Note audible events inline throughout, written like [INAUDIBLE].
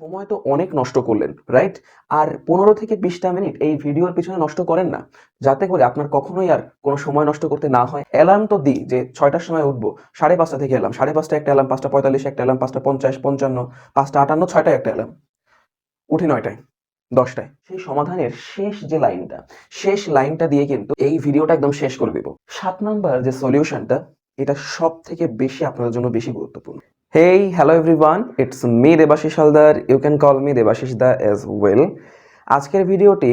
সময় তো অনেক নষ্ট করলেন রাইট আর পনেরো থেকে বিশটা মিনিট এই ভিডিওর পিছনে নষ্ট করেন না, যাতে করে আপনার কখনোই আর কোনো সময় নষ্ট করতে না হয়। অ্যালার্ম তো দিই যে ছয়টার সময় উঠবো, সাড়ে পাঁচটা থেকে এলাম, সাড়ে পাঁচটা একটা অ্যালার্ম পাঁচটা পঁয়তাল্লিশ একটা অ্যালার্ম পাঁচটা পঞ্চাশ, পঞ্চান্ন, পাঁচটা আটান্ন, ছয়টায় একটা অ্যালার্ম উঠি নয়টায়, দশটায়। সেই সমাধানের শেষ যে লাইনটা, শেষ লাইনটা দিয়ে কিন্তু এই ভিডিওটা একদম শেষ করে দেব। সাত নাম্বার যে সলিউশনটা এটা সব থেকে বেশি আপনাদের জন্য বেশি গুরুত্বপূর্ণ। Hey hello everyone it's me Debashis Haldar you can call me Debashis da as well আজকের ভিডিওটি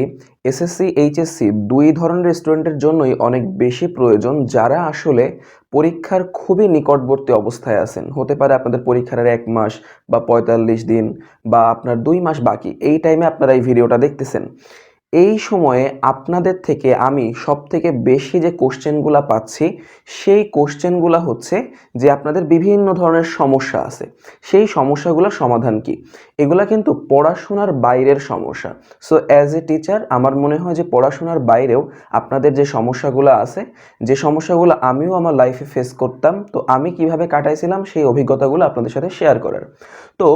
এসএসসি এইচএসসি দুই ধরনের স্টুডেন্টের জন্যই অনেক বেশি প্রয়োজন যারা আসলে পরীক্ষার খুবই নিকটবর্তী অবস্থায় আছেন। হতে পারে আপনাদের পরীক্ষার আর এক মাস বা পঁয়তাল্লিশ দিন বা আপনার দুই মাস বাকি। এই টাইমে আপনারা এই ভিডিওটা দেখতেছেন। এই সময়ে আপনাদের থেকে আমি সব থেকে বেশি যে কোশ্চেনগুলো পাচ্ছি, সেই কোশ্চেনগুলো হচ্ছে যে আপনাদের বিভিন্ন ধরনের সমস্যা আছে। সেই সমস্যাগুলোর সমাধান কি? এগুলা কিন্তু পড়াশোনার বাইরের সমস্যা। সো অ্যাজ এ টিচার আমার মনে হয় যে পড়াশোনার বাইরেও আপনাদের যে সমস্যাগুলো আছে, যে সমস্যাগুলো আমিও আমার লাইফে ফেস করতাম, তো আমি কীভাবে কাটাইছিলাম, সেই অভিজ্ঞতাগুলো আপনাদের সাথে শেয়ার করার। তো,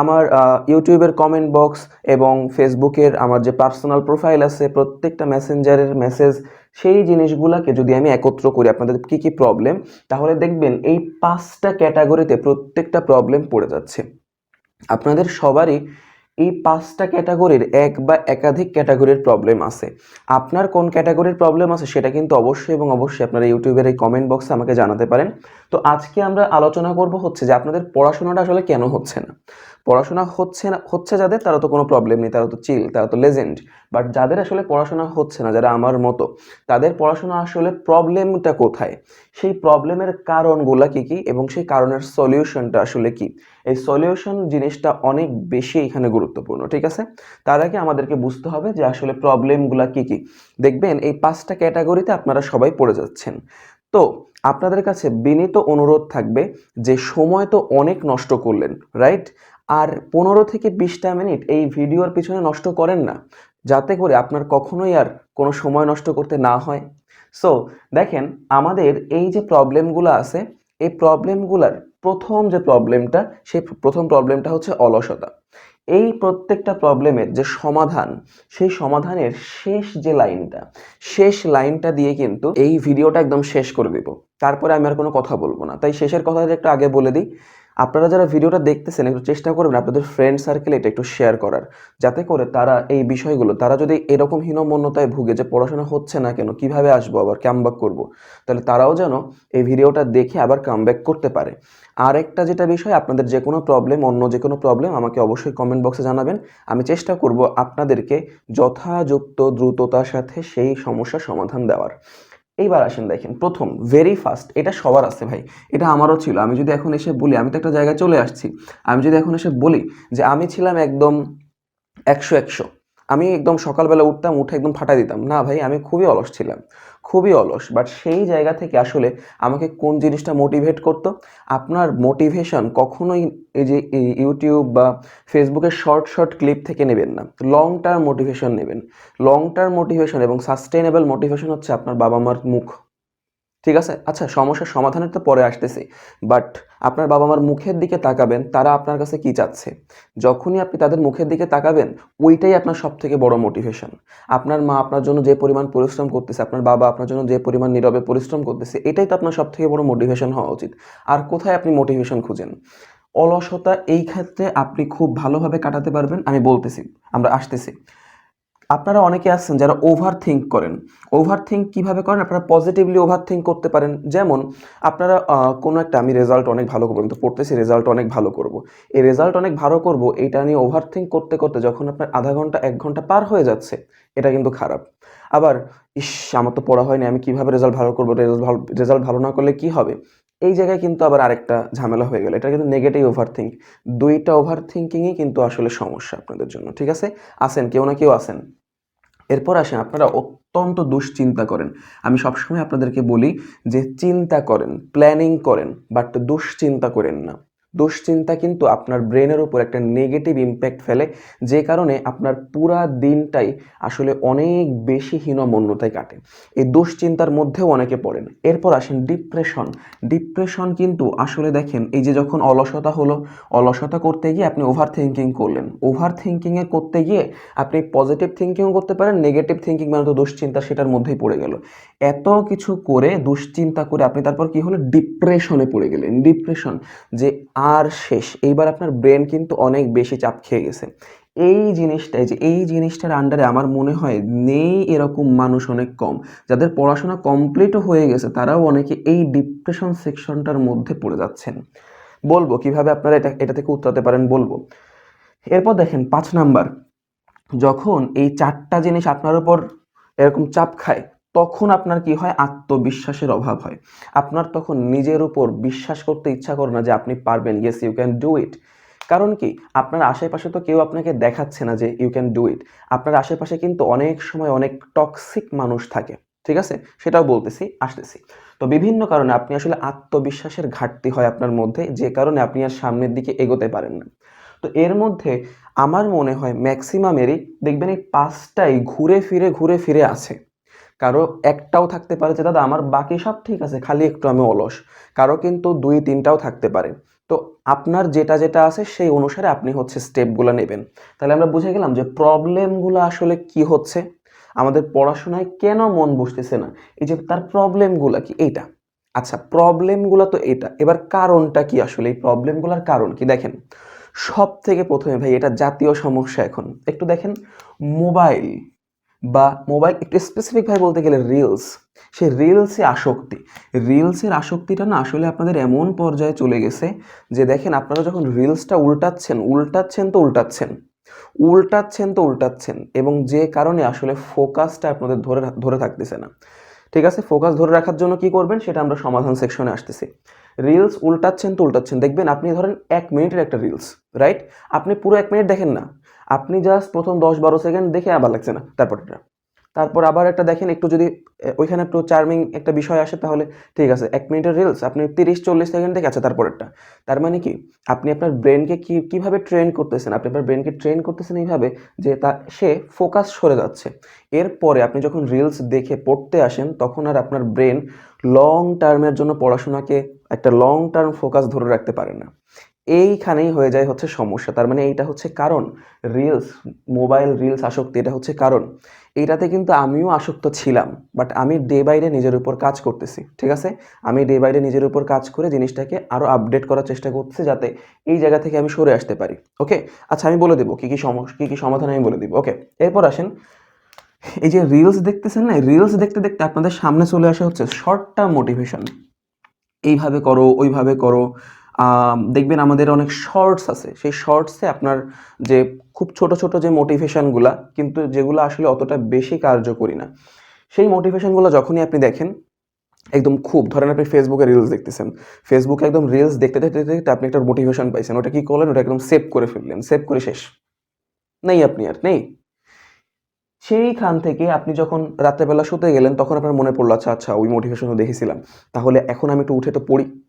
আমার ইউটিউবের কমেন্ট বক্স এবং ফেসবুকের আমার যে পার্সোনাল প্রোফাইল আছে, প্রত্যেকটা মেসেঞ্জারের মেসেজ সেই জিনিসগুলোকে যদি আমি একত্র করি আপনাদের কি কি প্রবলেম তাহলে দেখবেন এই পাঁচটা ক্যাটাগরিতে প্রত্যেকটা প্রবলেম পড়ে যাচ্ছে। আপনাদের সবারই এই পাঁচটা ক্যাটাগরির এক বা একাধিক ক্যাটাগরির প্রবলেম আছে। আপনার কোন ক্যাটাগরির প্রবলেম আছে সেটা কিন্তু অবশ্যই এবং অবশ্যই আপনারা ইউটিউবের এই কমেন্ট বক্সে আমাকে জানাতে পারেন। তো আজকে আমরা আলোচনা করব হচ্ছে যে আপনাদের পড়াশোনাটা আসলে কেন হচ্ছে না। পড়াশোনা হচ্ছে না, হচ্ছে যাদের, তারা তো কোনো প্রবলেম নেই, তারা তো চিল তারা তো লেজেন্ড বাট যাদের আসলে পড়াশোনা হচ্ছে না, যারা আমার মতো, তাদের পড়াশোনা আসলে প্রবলেমটা কোথায়? সেই প্রবলেমের কারণগুলো কি কি এবং সেই কারণের সলিউশনটা আসলে কি? এই সলিউশন জিনিসটা অনেক বেশি এখানে গুরুত্বপূর্ণ, ঠিক আছে? তার আগে আমাদেরকে বুঝতে হবে যে আসলে প্রবলেমগুলো কি কি। দেখবেন, এই পাঁচটা ক্যাটাগরিতে আপনারা সবাই পড়ে যাচ্ছেন। তো, আপনাদের কাছে বিনীত অনুরোধ থাকবে যে সময় তো অনেক নষ্ট করলেন রাইট আর পনেরো থেকে বিশটা মিনিট এই ভিডিওর পিছনে নষ্ট করেন না। যাতে করে আপনার কখনোই আর কোনো সময় নষ্ট করতে না হয়। সো দেখেন, আমাদের এই যে প্রবলেমগুলো আছে, এই প্রবলেমগুলার প্রথম যে প্রবলেমটা সেই প্রথম প্রবলেমটা হচ্ছে অলসতা। এই প্রত্যেকটা প্রবলেমের যে সমাধান, সেই সমাধানের শেষ যে লাইনটা শেষ লাইনটা দিয়ে কিন্তু এই ভিডিওটা একদম শেষ করে দেব। তারপরে আমি আর কোনো কথা বলব না। তাই শেষের কথাটা একটু আগে বলে দিই। আপনারা যারা ভিডিওটা দেখতেছেন, একটু চেষ্টা করবেন আপনাদের ফ্রেন্ড সার্কেলে এটা একটু শেয়ার করার। যাতে করে তারা এই বিষয়গুলো, তারা যদি এরকম হীনমন্যতায় ভুগে যে পড়াশোনা হচ্ছে না কেন, কীভাবে আসব, আবার কামব্যাক করব? তাহলে তারাও যেন এই ভিডিওটা দেখে আবার কামব্যাক করতে পারে। আর একটা যেটা বিষয়, আপনাদের যে কোনো প্রবলেম অন্য যে কোনো প্রবলেম আমাকে অবশ্যই কমেন্ট বক্সে জানাবেন। আমি চেষ্টা করব আপনাদেরকে যথাযুক্ত দ্রুততার সাথে সেই সমস্যার সমাধান দেওয়ার। এইবার আসেন দেখেন, প্রথম ভেরি ফাস্ট এটা সবার আছে ভাই, এটা আমারও ছিল, আমি যদি এখন এসে বলি, আমি তো একটা জায়গায় চলে আসছি, আমি যদি এখন এসে বলি যে আমি ছিলাম একদম একশো একশো, আমি একদম সকালবেলা উঠতাম, উঠে একদম ফাটা দিতাম, না ভাই, আমি খুবই অলস ছিলাম। খুবই অলস বাট সেই জায়গা থেকে আসলে আমাকে কোন জিনিসটা মোটিভেট করতো? আপনার মোটিভেশন কখনোই এই যে ইউটিউব বা ফেসবুকের শর্ট শর্ট ক্লিপ থেকে নেবেন না। লং টার্ম মোটিভেশন নেবেন। লং টার্ম মোটিভেশন এবং সাস্টেনেবল মোটিভেশন হচ্ছে আপনার বাবা মার মুখ। ঠিক আছে? আচ্ছা সমস্যার সমাধানের তো পরে আসতেছি বাট আপনার বাবা মার মুখের দিকে তাকাবেন, তারা আপনার কাছে কি চাচ্ছে? যখনই আপনি তাদের মুখের দিকে তাকাবেন, ওইটাই আপনার সব থেকে বড় মোটিভেশন আপনার মা আপনার জন্য যে পরিমাণ পরিশ্রম করতেছে, আপনার বাবা আপনার জন্য যে পরিমাণ নীরবে পরিশ্রম করতেছে, এটাই তো আপনার সব থেকে বড় মোটিভেশন হওয়া উচিত। আর কোথায় আপনি মোটিভেশন খুঁজেন? অলসতা এই ক্ষেত্রে আপনি খুব ভালোভাবে কাটাতে পারবেন, আমি বলতেছি, আমরা আসতেছি। আপনারা অনেকে আছেন যারা ওভার থিঙ্ক করেন। ওভার থিঙ্ক কীভাবে করেন? আপনারা পজিটিভলি ওভার থিঙ্ক করতে পারেন। যেমন, আপনারা কোনো একটা আমি রেজাল্ট অনেক ভালো করব তো পড়তেছি রেজাল্ট অনেক ভালো করব। এই রেজাল্ট অনেক ভালো করব, এটা নিয়ে ওভার থিঙ্ক করতে করতে যখন আপনার আধা ঘণ্টা, এক ঘণ্টা পার হয়ে যাচ্ছে, এটা কিন্তু খারাপ। আবার, ইস, আমার তো পড়া হয়নি, আমি কীভাবে রেজাল্ট ভালো করব? রেজাল্ট ভালো রেজাল্ট ভালো না করলে কি হবে? এই জায়গায় কিন্তু আবার আরেকটা ঝামেলা হয়ে গেল। এটা কিন্তু নেগেটিভ ওভার থিঙ্ক দুইটা ওভার থিঙ্কিংই কিন্তু আসলে সমস্যা আপনাদের জন্য, ঠিক আছে? আসেন কেউ না কেউ আসেন এরপর আসেন, আপনারা অত্যন্ত দুশ্চিন্তা করেন। আমি সবসময় আপনাদেরকে বলি যে, চিন্তা করেন প্ল্যানিং করেন বাট দুশ্চিন্তা করেন না। দুশ্চিন্তা কিন্তু আপনার ব্রেনের উপর একটা নেগেটিভ ইম্প্যাক্ট ফেলে, যে কারণে আপনার পুরা দিনটাই আসলে অনেক বেশি হীনমন্যতায় কাটে। এই দুশ্চিন্তার মধ্যেও অনেকে পড়েন। এরপর আসেন ডিপ্রেশন ডিপ্রেশন কিন্তু আসলে দেখেন, এই যে যখন অলসতা হলো, অলসতা করতে গিয়ে আপনি ওভার থিঙ্কিং করলেন। ওভার থিঙ্কিংয়ে করতে গিয়ে আপনি পজিটিভ থিঙ্কিংও করতে পারেন নেগেটিভ থিঙ্কিং মানে তো দুশ্চিন্তা সেটার মধ্যেই পড়ে গেল। এত কিছু করে দুশ্চিন্তা করে আপনি তারপর কি হলো ডিপ্রেশনে পড়ে গেলেন। ডিপ্রেশন যে আর শেষ। এইবার আপনার ব্রেন কিন্তু অনেক বেশি চাপ খেয়ে গেছে। এই জিনিসটাই যে, এই জিনিসটার আন্ডারে আমার মনে হয় নেই এরকম মানুষ অনেক কম। যাদের পড়াশোনা কমপ্লিটও হয়ে গেছে, তারাও অনেকে এই ডিপ্রেশন সেকশনটার মধ্যে পড়ে যাচ্ছেন। বলব, কীভাবে আপনারা এটা এটা থেকে উত্তরাতে পারেন বলব। এরপর দেখেন, পাঁচ নাম্বার, যখন এই চারটা জিনিস আপনার উপর এরকম চাপ খায় তখন আপনার কি হয়? আত্মবিশ্বাসের অভাব হয়। আপনার তখন নিজের উপর বিশ্বাস করতে ইচ্ছা করে না যে আপনি পারবেন। Yes you can do it কারণ কি? আপনার আশেপাশে তো কেউ আপনাকে দেখাচ্ছে না যে ইউ ক্যান ডু ইট আপনার আশেপাশে কিন্তু অনেক সময় অনেক টক্সিক মানুষ থাকে। ঠিক আছে? সেটাও বলতেছি, আসতেছি। তো বিভিন্ন কারণে আপনি আসলে আত্মবিশ্বাসের ঘাটতি হয় আপনার মধ্যে। যে কারণে আপনি আর সামনের দিকে এগোতে পারেন না। তো এর মধ্যে আমার মনে হয় ম্যাক্সিমামেরই দেখবেন এই পাঁচটাই ঘুরে ফিরে ঘুরে ফিরে আছে। কারও একটাও থাকতে পারে যে, দাদা, আমার বাকি সব ঠিক আছে, খালি একটু আমি অলস। কারও কিন্তু দুই, তিনটাও থাকতে পারে। তো আপনার যেটা যেটা আছে, সেই অনুসারে আপনি হচ্ছে স্টেপগুলো নেবেন। তাহলে আমরা বুঝে গেলাম যে প্রবলেমগুলো আসলে কি হচ্ছে? আমাদের পড়াশোনায় কেন মন বসতেছে না? এই যে, তার প্রবলেমগুলো কি? এইটা। আচ্ছা প্রবলেমগুলো তো এটা। এবার কারণটা কি আসলে? এই প্রবলেমগুলোর কারণ কি? দেখেন সব থেকে প্রথমে ভাই, এটা জাতীয় সমস্যা এখন। একটু দেখেন, মোবাইল। বা মোবাইল একটু স্পেসিফিকভাবে বলতে গেলে রিলস সেই রিলসে আসক্তি। রিলসের আসক্তিটা না আসলে আপনাদের এমন পর্যায়ে চলে গেছে যে দেখেন আপনারা যখন রিলসটা উল্টাচ্ছেন উল্টাচ্ছেন তো উল্টাচ্ছেন উল্টাচ্ছেন তো উল্টাচ্ছেন এবং যে কারণে আসলে ফোকাসটা আপনাদের ধরে ধরে থাকতেছে না। ঠিক আছে? ফোকাস ধরে রাখার জন্য কি করবেন? সেটা আমরা সমাধান সেকশনে আসতেছি। রিলস উল্টাচ্ছেন তো উল্টাচ্ছেন। দেখবেন আপনি ধরেন এক মিনিটের একটা রিলস রাইট আপনি পুরো এক মিনিট দেখেন না। আপনি জাস্ট প্রথম দশ বারো সেকেন্ড দেখে আবার লাগছে না তারপরটা তারপর আবার একটা দেখেন, একটু যদি ওইখানে একটু চার্মিং একটা বিষয় আসে, তাহলে ঠিক আছে, এক মিনিটের রিলস আপনি তিরিশ চল্লিশ সেকেন্ড দেখে আছে তারপরেরটা তার মানে কি, আপনি আপনার ব্রেনকে কী, কীভাবে ট্রেন করতেছেন? আপনি আপনার ব্রেনকে ট্রেন করতেছেন এইভাবে যে তা, সে ফোকাস সরে যাচ্ছে। এরপরে আপনি যখন রিলস দেখে পড়তে আসেন, তখন আর আপনার ব্রেন লং টার্মের জন্য পড়াশোনাকে একটা লং টার্ম ফোকাস ধরে রাখতে পারে না। এইখানেই হয়ে যায় হচ্ছে সমস্যা। তার মানে এইটা হচ্ছে কারণ। রিলস মোবাইল রিলস আসক্তি, এটা হচ্ছে কারণ। এইটাতে কিন্তু আমিও আসক্ত ছিলাম বাট আমি ডে বাই ডে নিজের উপর কাজ করতেছি, ঠিক আছে? আমি ডে বাই ডে নিজের উপর কাজ করে জিনিসটাকে আরও আপডেট করার চেষ্টা করতেছি যাতে এই জায়গা থেকে আমি সরে আসতে পারি ওকে আচ্ছা আমি বলে দেবো, কী কী সমস্যা কী কী সমাধান আমি বলে দেবো ওকে এরপর আসেন, এই যে রিলস দেখতেছেন না? রিলস দেখতে দেখতে আপনাদের সামনে চলে আসা হচ্ছে শর্ট টার্ম মোটিভেশন এইভাবে করো, ওইভাবে করো দেখবেন আমাদের অনেক শর্টস আছে। সেই শর্টসে আপনার যে খুব ছোট ছোট যে মোটিভেশনগুলা কিন্তু যেগুলো আসলে অতটা বেশি কার্যকরী না। সেই মোটিভেশানগুলো যখনই আপনি দেখেন, একদম খুব, ধরেন আপনি ফেসবুকে রিলস দেখতেছেন। ফেসবুকে একদম রিলস দেখতে দেখতে দেখতে আপনি একটা মোটিভেশন পাইছেন। ওটা কি করলেন? ওটা একদম সেভ করে ফেললেন। সেভ করে শেষ। নেই আপনি আর, নেই। সেইখান থেকে আপনি যখন রাত্রেবেলা শুতে গেলেন, তখন আপনার মনে পড়ল আচ্ছা আচ্ছা ওই মোটিভেশনও দেখেছিলাম। তাহলে এখন আমি একটু উঠে তো পড়ি।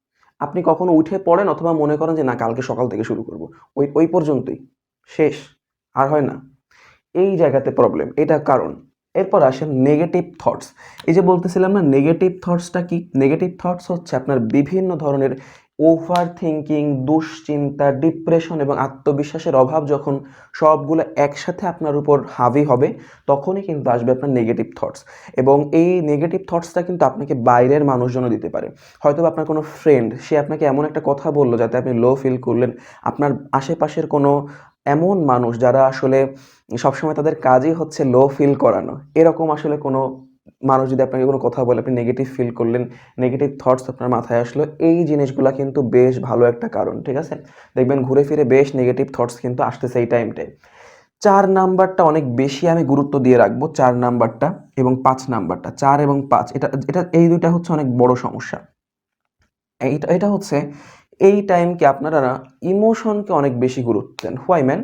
আপনি কখনো উঠে পড়েন অথবা মনে করেন যে, না, কালকে সকাল থেকে শুরু করব। ওই ওই পর্যন্তই। শেষ। আর হয় না। এই জায়গাতে প্রবলেম এটা কারণ। এরপর আসেন নেগেটিভ থটস এই যে বলতেছিলাম না নেগেটিভ থটসটা কি? নেগেটিভ থটস হচ্ছে আপনার বিভিন্ন ধরনের ওভার থিঙ্কিং দুশ্চিন্তা, ডিপ্রেশন এবং আত্মবিশ্বাসের অভাব যখন সবগুলো একসাথে আপনার উপর হাবি হবে, তখনই কিন্তু আসবে আপনার নেগেটিভ থটস এবং এই নেগেটিভ থটসটা কিন্তু আপনাকে বাইরের মানুষজনও দিতে পারে। হয়তো আপনার কোনো ফ্রেন্ড সে আপনাকে এমন একটা কথা বলল যাতে আপনি লো ফিল করলেন। আপনার আশেপাশের কোনো এমন মানুষ যারা আসলে সবসময় তাদের কাজই হচ্ছে লো ফিল করানো। এরকম আসলে কোনো মানুষ যদি আপনাকে কোনো কথা বলে, আপনি নেগেটিভ ফিল করলেন নেগেটিভ থটস আপনার মাথায় আসলো, এই জিনিসগুলো কিন্তু বেশ ভালো একটা কারণ, ঠিক আছে? দেখবেন ঘুরে ফিরে বেশ নেগেটিভ থটস কিন্তু আসতেছে এই টাইমটায় চার নাম্বারটা অনেক বেশি আমি গুরুত্ব দিয়ে রাখব, চার নাম্বারটা এবং পাঁচ নাম্বারটা, চার এবং পাঁচ, এটা এটা, এই দুইটা হচ্ছে অনেক বড় সমস্যা। এইটা, এটা হচ্ছে এই টাইমকে আপনারা ইমোশনকে অনেক বেশি গুরুত্ব দেন। হোয়াই ম্যান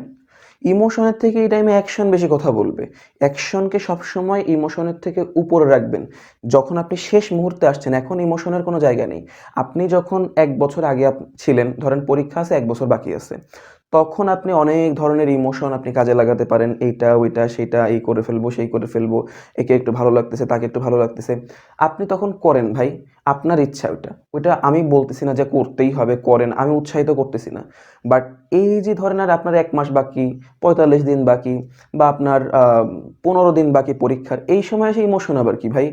ইমোশনের থেকে এই টাইমে অ্যাকশন বেশি কথা বলবে। অ্যাকশনকে সবসময় ইমোশনের থেকে উপরে রাখবেন। যখন আপনি শেষ মুহূর্তে আসছেন, এখন ইমোশনের কোনো জায়গা নেই। আপনি যখন এক বছর আগে ছিলেন, ধরেন পরীক্ষা আছে, এক বছর বাকি আছে, তখন আপনি অনেক ধরনের ইমোশন আপনি কাজে লাগাতে পারেন। এইটা, ওইটা সেটা এই করে ফেলব, সেই করে ফেলব, একে একটু ভালো লাগতেছে, তাকে একটু ভালো লাগতেছে। আপনি তখন করেন ভাই। আপনার ইচ্ছা ওইটা। ওইটা আমি বলতেছি না যে করতেই হবে, করেন, আমি উৎসাহিত করতেছি না। বাট এই যে ধরেন আর আপনার এক মাস বাকি, পঁয়তাল্লিশ দিন বাকি, বা আপনার পনেরো দিন বাকি পরীক্ষার, এই সময় এসে ইমোশন আবার কি ভাই?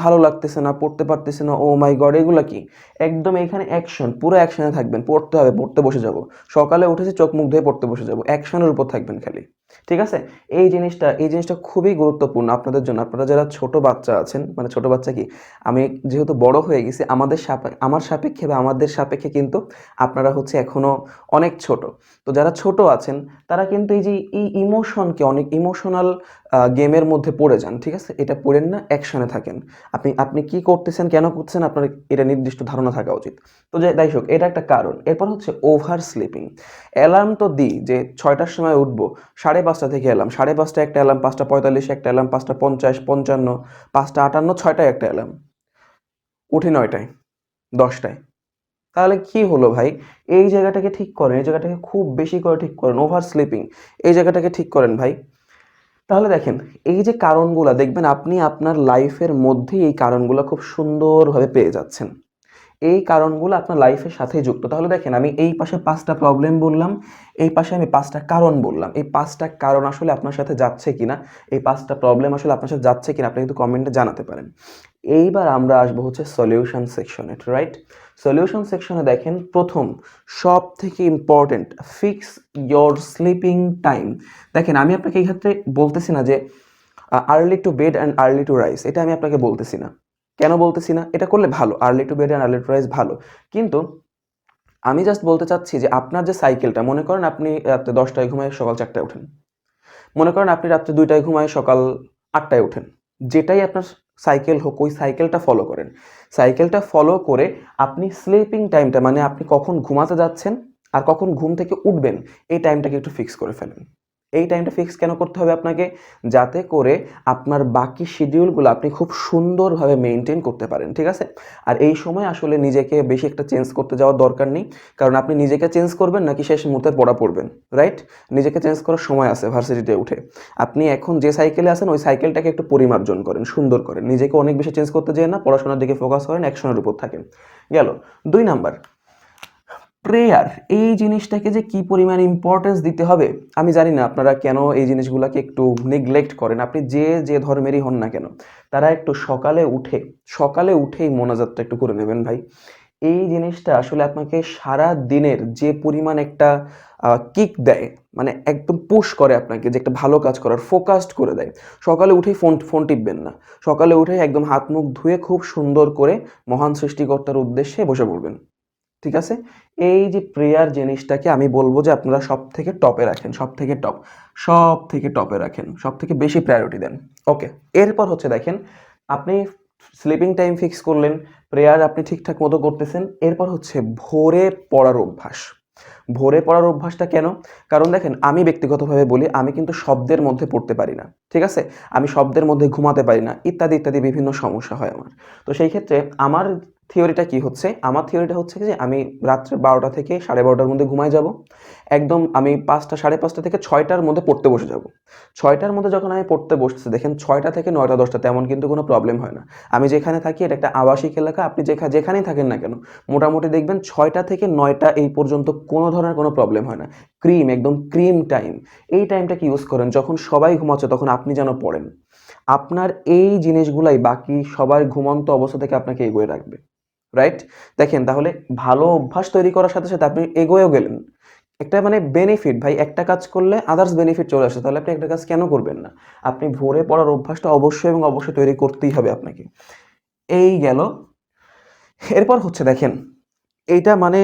ভালো লাগতেছে না, পড়তে পারতেছে না ও মাই গড এগুলো কি? একদম এখানে অ্যাকশন পুরো অ্যাকশনে থাকবেন, পড়তে হবে, পড়তে বসে যাব। সকালে উঠেছি, চোখ মুখ ধুয়ে পড়তে বসে যাব অ্যাকশনের উপর থাকবেন খালি। ঠিক আছে? এই জিনিসটা এই জিনিসটা খুবই গুরুত্বপূর্ণ আপনাদের জন্য। আপনারা যারা ছোট বাচ্চা আছেন মানে ছোট বাচ্চা কি, আমি যেহেতু বড় হয়ে গেছি, আমাদের সাপে, আমার সাপেক্ষে বা আমাদের সাপেক্ষে কিন্তু আপনারা হচ্ছে এখনও অনেক ছোট। তো যারা ছোট আছেন, তারা কিন্তু এই যে, এই ইমোশনকে অনেক ইমোশনাল গেমের মধ্যে পড়ে যান, ঠিক আছে? এটা পড়েন না, অ্যাকশনে থাকেন। আপনি আপনি কি করতেছেন, কেন করতেছেন, আপনার এটা নির্দিষ্ট ধারণা থাকা উচিত। তো যাই হোক, এটা একটা কারণ। এরপর হচ্ছে ওভার স্লিপিং। অ্যালার্ম তো দিই যে ছয়টার সময় উঠবো, সাড়ে পাঁচটা থেকে অ্যালার্ম, সাড়ে পাঁচটা একটা অ্যালার্ম, পাঁচটা পঁয়তাল্লিশে একটা অ্যালার্ম, পাঁচটা পঞ্চাশ, পঞ্চান্ন, পাঁচটা আটান্ন ছয়টায় একটা অ্যালার্ম। উঠি নয়টায়, দশটায়। তাহলে কি হলো ভাই? এই জায়গাটাকে ঠিক করেন, এই জায়গাটাকে খুব বেশি করে ঠিক করেন ওভার স্লিপিং এই জায়গাটাকে ঠিক করেন ভাই। তাহলে দেখেন, এই যে কারণগুলো, দেখবেন আপনি আপনার লাইফের মধ্যেই এই কারণগুলো খুব সুন্দরভাবে পেয়ে যাচ্ছেন। এই কারণগুলো আপনার লাইফের সাথেই যুক্ত। তাহলে দেখেন, আমি এই পাশে পাঁচটা প্রবলেম বললাম, এই পাশে আমি পাঁচটা কারণ বললাম। এই পাঁচটা কারণ আসলে আপনার সাথে যাচ্ছে কিনা, এই পাঁচটা প্রবলেম আসলে আপনার সাথে যাচ্ছে কিনা, আপনি কিন্তু কমেন্টে জানাতে পারেন। এইবার আমরা আসব হচ্ছে সলিউশন সেকশনে রাইট সলিউশন সেকশনে দেখেন, প্রথম সব থেকে important fix your sleeping time দেখেন, আমি আপনাকে এই ক্ষেত্রে বলতেছি না যে early to bed and early to rise এটা আমি আপনাকে বলতেছি না। কেন বলতেছি না? এটা করলে ভালো early to bed and early to rise ভালো। কিন্তু আমি জাস্ট বলতে চাচ্ছি যে আপনার যে সাইকেলটা মনে করেন আপনি রাত্রে দশটায় ঘুমায় সকাল চারটায় ওঠেন। মনে করেন আপনি রাত্রে দুইটায় ঘুমায় সকাল আটটায় ওঠেন। যেটাই আপনার সাইকেল হোক, ওই সাইকেলটা ফলো করেন। সাইকেলটা ফলো করে আপনি স্লিপিং টাইমটা মানে আপনি কখন ঘুমাতে যাচ্ছেন আর কখন ঘুম থেকে উঠবেন, এই টাইমটাকে একটু ফিক্স করে ফেলেন। এই টাইমটা ফিক্স কেন করতে হবে আপনাকে? যাতে করে আপনার বাকি শিডিউলগুলো আপনি খুব সুন্দরভাবে মেনটেন করতে পারেন, ঠিক আছে? আর এই সময় আসলে নিজেকে বেশি একটা চেঞ্জ করতে যাওয়ার দরকার নেই। কারণ আপনি নিজেকে চেঞ্জ করবেন নাকি শেষ মুহূর্তে পড়া পড়বেন রাইট নিজেকে চেঞ্জ করার সময় আছে ভার্সিটিতে উঠে। আপনি এখন যে সাইকেলে আছেন, ওই সাইকেলটাকে একটু পরিমার্জন করেন, সুন্দর করেন। নিজেকে অনেক বেশি চেঞ্জ করতে যেয়ে না, পড়াশোনার দিকে ফোকাস করেন অ্যাকশনের উপর থাকেন। গেল। দুই নাম্বার প্রেয়ার এই জিনিসটাকে যে কি পরিমাণ ইম্পর্টেন্স দিতে হবে, আমি জানি না আপনারা কেন এই জিনিসগুলোকে একটু নেগলেক্ট করেন। আপনি যে যে ধর্মেরই হন না কেন, তারা একটু সকালে উঠে, সকালে উঠেই মোনাজাতটা একটু করে নেবেন ভাই। এই জিনিসটা আসলে আপনাকে সারা দিনের যে পরিমাণ একটা কিক দেয় মানে একদম পুশ করে আপনাকে যে একটা ভালো কাজ করার ফোকাসড করে দেয়। সকালে উঠেই ফোন ফোন টিপবেন না। সকালে উঠেই একদম হাত মুখ ধুয়ে খুব সুন্দর করে মহান সৃষ্টিকর্তার উদ্দেশ্যে বসে পড়বেন। ঠিক আছে? এই যে প্রেয়ার জিনিসটাকে আমি বলব যে আপনারা সব থেকে টপে রাখেন সব থেকে টপ সব থেকে টপে রাখেন সব থেকে বেশি প্রায়োরিটি দেন। ওকে এরপর হচ্ছে দেখেন, আপনি স্লিপিং টাইম ফিক্স করলেন প্রেয়ার আপনি ঠিকঠাক মতো করতেছেন, এরপর হচ্ছে ভোরে পড়ার অভ্যাস। ভোরে পড়ার অভ্যাসটা কেন? কারণ দেখেন, আমি ব্যক্তিগতভাবে বলি, আমি কিন্তু শব্দের মধ্যে পড়তে পারি না, ঠিক আছে? আমি শব্দের মধ্যে ঘুমাতে পারি না, ইত্যাদি ইত্যাদি বিভিন্ন সমস্যা হয় আমার। তো সেই ক্ষেত্রে আমার থিওরিটা কি হচ্ছে? আমার থিওরিটা হচ্ছে যে, আমি রাত্রে বারোটা থেকে সাড়ে বারোটার মধ্যে ঘুমায় যাব একদম আমি পাঁচটা, সাড়ে পাঁচটা থেকে ছয়টার মধ্যে পড়তে বসে যাব। ছয়টার মধ্যে যখন আমি পড়তে বসতেছি, দেখেন ছয়টা থেকে নয়টা, দশটা, তেমন কিন্তু কোনো প্রবলেম হয় না। আমি যেখানে থাকি, এটা একটা আবাসিক এলাকা, আপনি যেখানে যেখানেই থাকেন না কেন, মোটামুটি দেখবেন ছয়টা থেকে নয়টা এই পর্যন্ত কোনো ধরনের কোনো প্রবলেম হয় না। ক্রিম একদম ক্রিম টাইম এই টাইমটা কি ইউজ করেন? যখন সবাই ঘুমাচ্ছে, তখন আপনি যেন পড়েন। আপনার এই জিনিসগুলাই বাকি সবার ঘুমন্ত অবস্থা থেকে আপনাকে এগোয়ে রাখবে। রাইট দেখেন, তাহলে ভালো অভ্যাস তৈরি করার সাথে সাথে আপনি এগোয়েও গেলেন। একটা মানে বেনিফিট ভাই, একটা কাজ করলে আদার্স বেনিফিট চলে আসে, তাহলে আপনি একটা কাজ কেন করবেন না? আপনি ভোরে পড়ার অভ্যাসটা অবশ্যই এবং অবশ্যই তৈরি করতেই হবে আপনাকে। এই গেল। এরপর হচ্ছে দেখেন এইটা মানে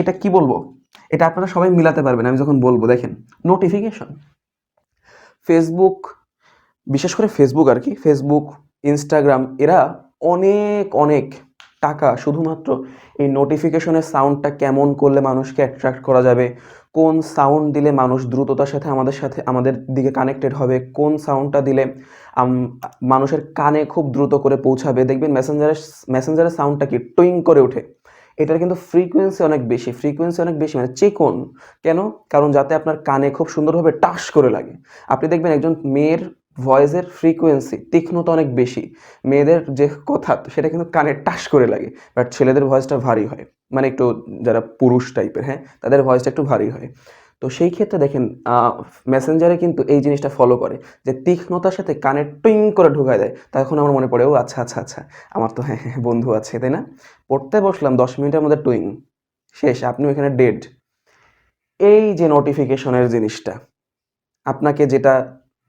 এটা কি বলব? এটা আপনারা সবাই মিলাতে পারবেন, আমি যখন বলব, দেখেন নোটিফিকেশন ফেসবুক বিশেষ করে ফেসবুক আর কি ফেসবুক ইনস্টাগ্রাম এরা অনেক অনেক টাকা, শুধুমাত্র এই নোটিফিকেশনের সাউন্ডটা কেমন করলে মানুষকে অ্যাট্রাক্ট করা যাবে? কোন সাউন্ড দিলে মানুষ দ্রুততার সাথে আমাদের সাথে, আমাদের দিকে কানেক্টেড হবে? কোন সাউন্ডটা দিলে মানুষের কানে খুব দ্রুত করে পৌঁছাবে? দেখবেন মেসেঞ্জারের মেসেঞ্জারের সাউন্ডটা কি? টুইং করে ওঠে। এটার কিন্তু ফ্রিকোয়েন্সি অনেক বেশি ফ্রিকোয়েন্সি অনেক বেশি মানে চেকন। কেন? কারণ যাতে আপনার কানে খুব সুন্দরভাবে টাস করে লাগে। আপনি দেখবেন একজন মেয়ের ভয়েসের ফ্রিকোয়েন্সি তীক্ষ্ণতা অনেক বেশি। মেয়েদের যে কথা, সেটা কিন্তু কানে টাস করে লাগে বাট ছেলেদের ভয়েসটা ভারী হয়। মানে একটু যারা পুরুষ টাইপের হ্যাঁ তাদের ভয়েসটা একটু ভারী হয়। তো সেই ক্ষেত্রে দেখেন মেসেঞ্জারে কিন্তু এই জিনিসটা ফলো করে, যে তীক্ষ্ণতার সাথে কানে টুইং করে ঢুকায় দেয়। তখন আমার মনে পড়ে, ও আচ্ছা আচ্ছা আচ্ছা আমার তো হ্যাঁ হ্যাঁ বন্ধু আছে, তাই না? পড়তে বসলাম, দশ মিনিটের মধ্যে টুইং শেষ আপনি ওখানে ডেড এই যে নোটিফিকেশনের জিনিসটা, আপনাকে যেটা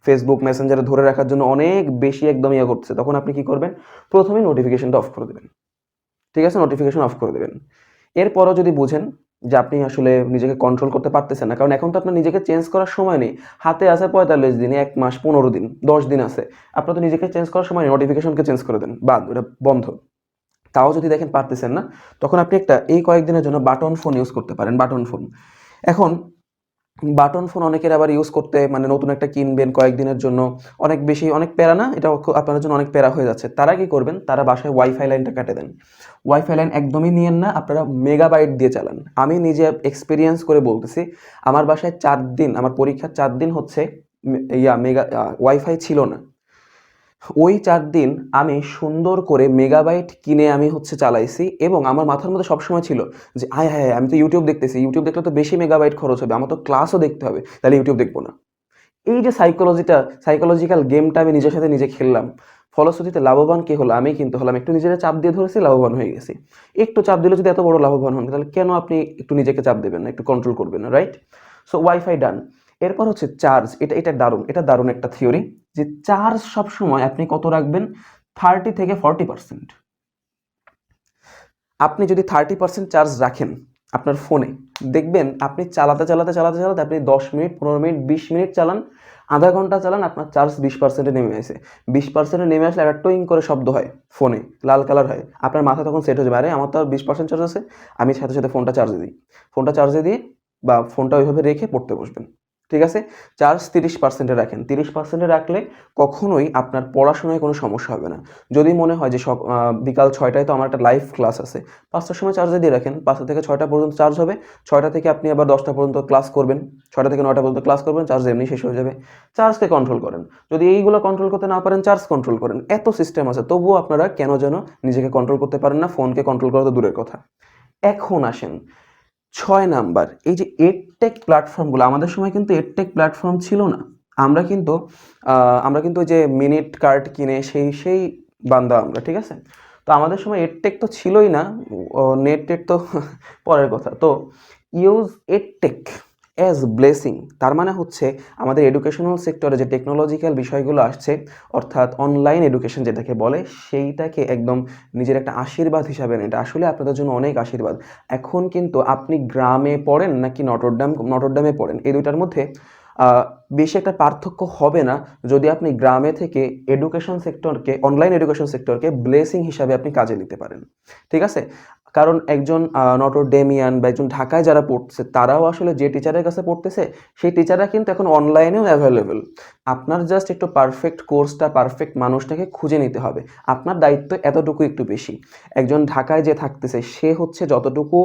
ফেসবুক মেসেঞ্জারে ধরে রাখার জন্য অনেক বেশি একদম ইয়ে করছে তখন আপনি কি করবেন? প্রথমেই নোটিফিকেশনটা অফ করে দেবেন। ঠিক আছে? নোটিফিকেশন অফ করে দেবেন। এরপরও যদি বুঝেন যে আপনি আসলে নিজেকে কন্ট্রোল করতে পারতেছেন না, কারণ এখন তো আপনার নিজেকে চেঞ্জ করার সময় নেই। হাতে আছে পঁয়তাল্লিশ দিন, এক মাস, পনেরো দিন, দশ দিন আছে। আপনার তো নিজেকে চেঞ্জ করার সময় নেই নোটিফিকেশনকে চেঞ্জ করে দেন। বাদ, ওটা বন্ধ। তাও যদি দেখেন পারতেছেন না, তখন আপনি একটা এই কয়েকদিনের জন্য বাটন ফোন ইউজ করতে পারেন বাটন ফোন এখন বাটন ফোন অনেকের আবার ইউজ করতে মানে নতুন একটা কিনবেন কয়েকদিনের জন্য। অনেক বেশি, অনেক প্যারা না এটা আপনার জন্য অনেক প্যারা হয়ে যাচ্ছে। তারা কি করবেন? তারা বাসায় ওয়াইফাই লাইনটা কাটে দেন। ওয়াইফাই লাইন একদমই নিয়েন না, আপনারা মেগাবাইট দিয়ে চালান। আমি নিজে এক্সপিরিয়েন্স করে বলতেছি, আমার বাসায় চার দিন, আমার পরীক্ষার চার দিন হচ্ছে, ইয়া মেগা ওয়াইফাই ছিল না। ওই চার দিন আমি সুন্দর করে মেগাবাইট কিনে আমি হচ্ছে চালাইছি এবং আমার মাথার মধ্যে সবসময় ছিল যে, আয় হায় আমি তো ইউটিউব দেখতেছি ইউটিউব দেখলে তো বেশি মেগাবাইট খরচ হবে, আমার তো ক্লাসও দেখতে হবে, তাহলে ইউটিউব দেখব না। এই যে সাইকোলজিটা সাইকোলজিক্যাল গেমটা আমি নিজের সাথে নিজে খেললাম। ফলশ্রুতিতে লাভবান কে হলো? আমি কিন্তু হলাম একটু নিজের চাপ দিয়ে ধরেছি, লাভবান হয়ে গেছি। একটু চাপ দিলে যদি এত বড় লাভবান হন, তাহলে কেন আপনি একটু নিজেকে চাপ দেবেন না, একটু কন্ট্রোল করবেন রাইট সো ওয়াইফাই ডান এরপর হচ্ছে চার্জ এটা এটা দারুণ এটা দারুণ একটা থিওরি যে চার্জ সব সময় আপনি কত রাখবেন? থার্টি থেকে ফর্টি পার্সেন্ট আপনি যদি থার্টি পার্সেন্ট চার্জ রাখেন আপনার ফোনে দেখবেন আপনি চালাতে চালাতে চালাতে চালাতে আপনি দশ মিনিট, পনেরো মিনিট, বিশ মিনিট চালান, আধা ঘণ্টা চালান, আপনার চার্জ বিশ পার্সেন্টে নেমে আসে। বিশ পার্সেন্টে নেমে আসলে একটা টোয়িং করে শব্দ হয় ফোনে লাল কালার হয়। আপনার মাথা তখন সেট হয়ে যাবে, আরে, আমার তো আর বিশ পার্সেন্ট চার্জ আছে, আমি সাথে সাথে ফোনটা চার্জে দিই। ফোনটা চার্জে দিয়ে বা ফোনটা ওইভাবে রেখে পড়তে বসবেন। ঠিক আছে? চার্জ তিরিশ পার্সেন্টে রাখেন। তিরিশ পার্সেন্টে রাখলে কখনোই আপনার পড়াশোনায় কোনো সমস্যা হবে না। যদি মনে হয় যে সব বিকাল ছয়টায় তো আমার একটা লাইভ ক্লাস আছে, পাঁচটার সময় চার্জে দিয়ে রাখেন। পাঁচটা থেকে ছয়টা পর্যন্ত চার্জ হবে। ছয়টা থেকে আপনি আবার দশটা পর্যন্ত ক্লাস করবেন। ছয়টা থেকে নয়টা পর্যন্ত ক্লাস করবেন। চার্জ এমনি শেষ হয়ে যাবে। চার্জকে কন্ট্রোল করেন। যদি এইগুলো কন্ট্রোল করতে না পারেন চার্জ কন্ট্রোল করেন। এত সিস্টেম আছে। তবুও আপনারা কেন যেন নিজেকে কন্ট্রোল করতে পারেন না ফোনকে কন্ট্রোল করা তো দূরের কথা। এখন আসেন। ছয় নাম্বার, এই যে এডটেক প্ল্যাটফর্মগুলো আমাদের সময় কিন্তু এডটেক প্ল্যাটফর্ম ছিল না। আমরা কিন্তু আমরা কিন্তু যে মিনিট কার্ড কিনে সেই সেই বান্দা আমরা, ঠিক আছে? তো আমাদের সময় এডটেক তো ছিলই না নেট টেট তো, [LAUGHS] পরের কথা। তো ইউজ এডটেক অ্যাজ ব্লেসিং তার মানে হচ্ছে আমাদের এডুকেশনাল সেক্টরে যে টেকনোলজিক্যাল বিষয়গুলো আসছে, অর্থাৎ অনলাইন এডুকেশন যেটাকে বলে, সেইটাকে একদম নিজের একটা আশীর্বাদ হিসাবে নেন। এটা আসলে আপনাদের জন্য অনেক আশীর্বাদ। এখন কিন্তু আপনি গ্রামে পড়েন নাকি নটরডাম, নটরডামে পড়েন, এই দুইটার মধ্যে বেশি একটা পার্থক্য হবে না যদি আপনি গ্রামে থেকে এডুকেশন সেক্টরকে অনলাইন এডুকেশন সেক্টরকে ব্লেসিং হিসাবে আপনি কাজে নিতে পারেন। ঠিক আছে? কারণ একজন নটর ডেমিয়ান বা একজন ঢাকায় যারা পড়ছে তারাও আসলে যে টিচারের কাছে পড়তেছে, সেই টিচাররা কিন্তু এখন অনলাইনেও অ্যাভেলেবেল আপনার জাস্ট একটু পারফেক্ট কোর্সটা পারফেক্ট মানুষটাকে খুঁজে নিতে হবে। আপনার দায়িত্ব এতটুকু একটু বেশি। একজন ঢাকায় যে থাকতেছে, সে হচ্ছে যতটুকু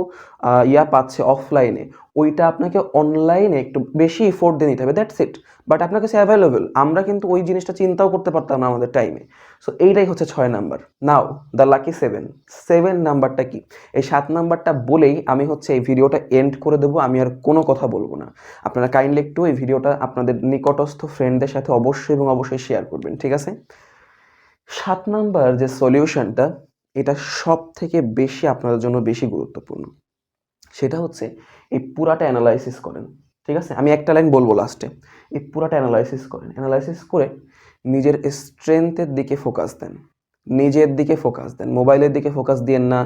ইয়া পাচ্ছে অফলাইনে ওইটা আপনাকে অনলাইনে একটু বেশি এফোর্ট দিয়ে নিতে হবে দ্যাটস ইট বাট আপনার কাছে অ্যাভেলেবেল আমরা কিন্তু ওই জিনিসটা চিন্তাও করতে পারতাম না আমাদের টাইমে সো এইটাই হচ্ছে ছয় number now the lucky seven seven নাম্বারটা কি? এই সাত নাম্বারটা বলেই আমি হচ্ছে এই ভিডিওটা এন্ড করে দেবো, আমি আর কোনো কথা বলব না। আপনারা কাইন্ডলি একটু এই ভিডিওটা আপনাদের নিকটস্থ ফ্রেন্ডদের সাথে অবশ্যই এবং অবশ্যই শেয়ার করবেন, ঠিক আছে? সাত নাম্বার যে সলিউশনটা এটা সব থেকে বেশি আপনাদের জন্য বেশি গুরুত্বপূর্ণ। সেটা হচ্ছে এই পুরাটা অ্যানালাইসিস করেন, ঠিক আছে? আমি একটা লাইন বলব লাস্টে এই পুরাটা অ্যানালাইসিস করেন। অ্যানালাইসিস করে নিজের স্ট্রেংথের দিকে ফোকাস দেন। নিজের দিকে ফোকাস দেন। মোবাইলের দিকে ফোকাস দিয়েন না।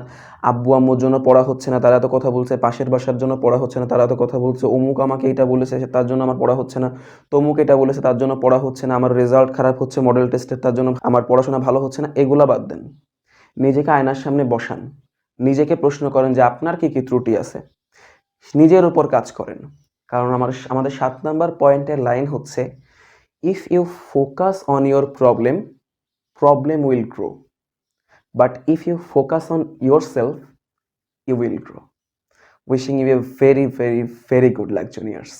আব্বু আম্মুর জন্য পড়া হচ্ছে না, তারা এত কথা বলছে। পাশের বাসার জন্য পড়া হচ্ছে না, তারা এত কথা বলছে। অমুক আমাকে এটা বলেছে তার জন্য আমার পড়া হচ্ছে না। তমুক এটা বলেছে, তার জন্য পড়া হচ্ছে না। আমার রেজাল্ট খারাপ হচ্ছে মডেল টেস্টের তার জন্য আমার পড়াশোনা ভালো হচ্ছে না। এগুলা বাদ দেন। নিজেকে আয়নার সামনে বসান। নিজেকে প্রশ্ন করেন যে, আপনার কি কি ত্রুটি আছে? নিজের উপর কাজ করেন। কারণ আমার আমাদের সাত নাম্বার পয়েন্টের লাইন হচ্ছে if you focus on your problem problem will grow but if you focus on yourself you will grow wishing you a very very very good luck juniors